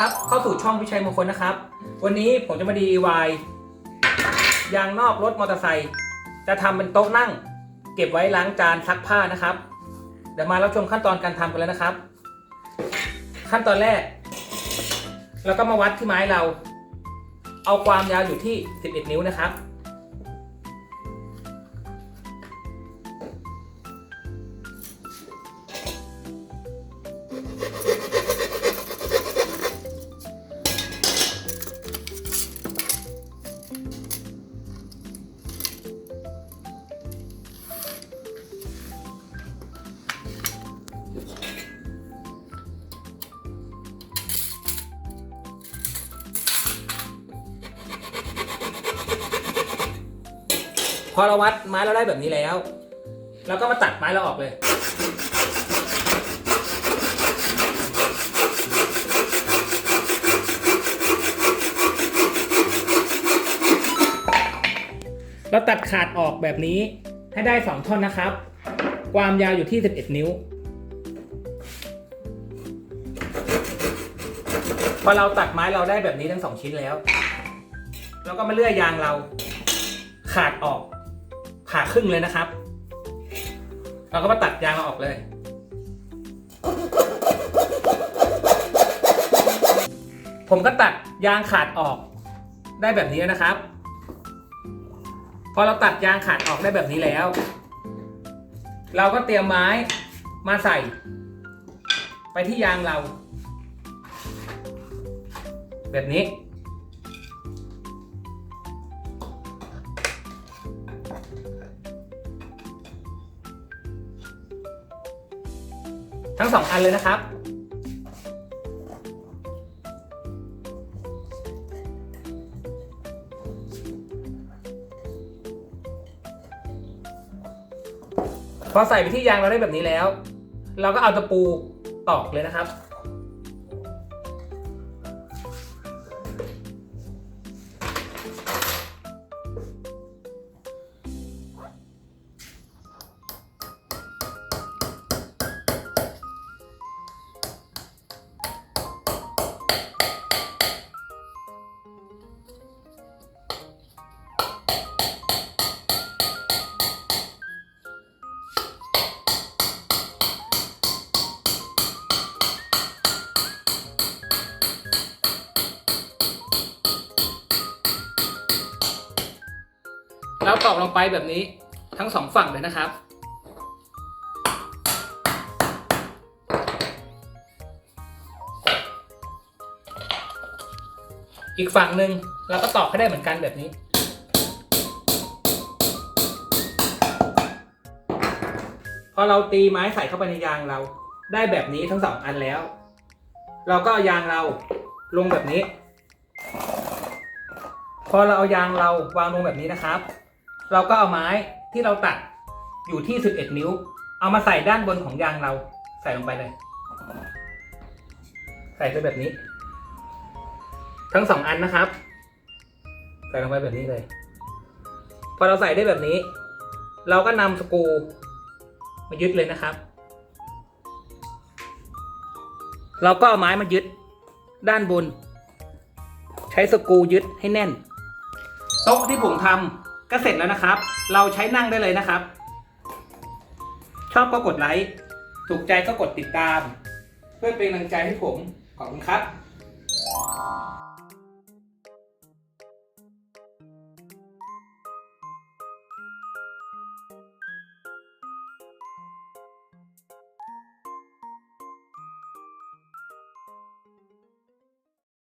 ครับ เข้าสู่ช่องวิชัยมงคลนะครับ วันนี้ผมจะมา DIY ยางนอกรถมอเตอร์ไซค์จะทำเป็นโต๊ะนั่ง เก็บไว้ล้างจานซักผ้านะครับ เดี๋ยวมารับชมขั้นตอนการทำกันแล้วนะครับ ขั้นตอนแรกเราก็มาวัดที่ไม้เรา เอาความยาวอยู่ที่ 11 นิ้วนะครับ พอเราวัดไม้เราได้แบบนี้แล้วเราก็มาตัดไม้เราออกเลย เราตัดขาดออกแบบนี้ให้ได้ 2 ท่อนนะครับ ความยาวอยู่ที่ 11 นิ้ว พอเราตัดไม้เราได้แบบนี้ทั้งสองชิ้นแล้ว เราก็มาเลื่อยยางเราขาดออก ผ่าครึ่งเลยนะครับ เราก็มาตัดยางเราออกเลย ผมก็ตัดยางขาดออกได้แบบนี้นะครับ พอเราตัดยางขาดออกได้แบบนี้แล้ว เราก็เตรียมไม้มาใส่ ไปที่ยางเรา แบบนี้ ทั้งสองอันเลยนะครับพอใส่ไปที่ยางเราได้แบบนี้แล้ว เราก็เอาตะปูตอกเลยนะครับ แล้วตอกลงไปแบบนี้ทั้งสองฝั่งเลยนะครับ อีกฝั่งหนึ่งเราก็ตอกให้ได้เหมือนกันแบบนี้พอเราตีไม้ใส่เข้าไปในยางเรา ได้แบบนี้ทั้งสองอันแล้ว เราก็เอายางเราลงแบบนี้ พอเราเอายางเราวางลงแบบนี้นะครับ เราก็เอาไม้ที่เราตัดอยู่ที่ 11 นิ้ว เอามาใส่ด้านบนของยางเราใส่ลงไปเลย ใส่ไปแบบนี้ ทั้งสองอันนะครับ ใส่ลงไปแบบนี้เลย พอเราใส่ได้แบบนี้ เราก็นำสกูมายึดเลยนะครับ เราก็เอาไม้มายึดด้านบน ใช้สกูยึดให้แน่น โต๊ะที่ผมทำ ก็เสร็จแล้วนะครับ เราใช้นั่งได้เลยนะครับ ชอบก็กดไลค์ ถูกใจก็กดติดตาม เพื่อเป็นกำลังใจให้ผม ขอบคุณครับ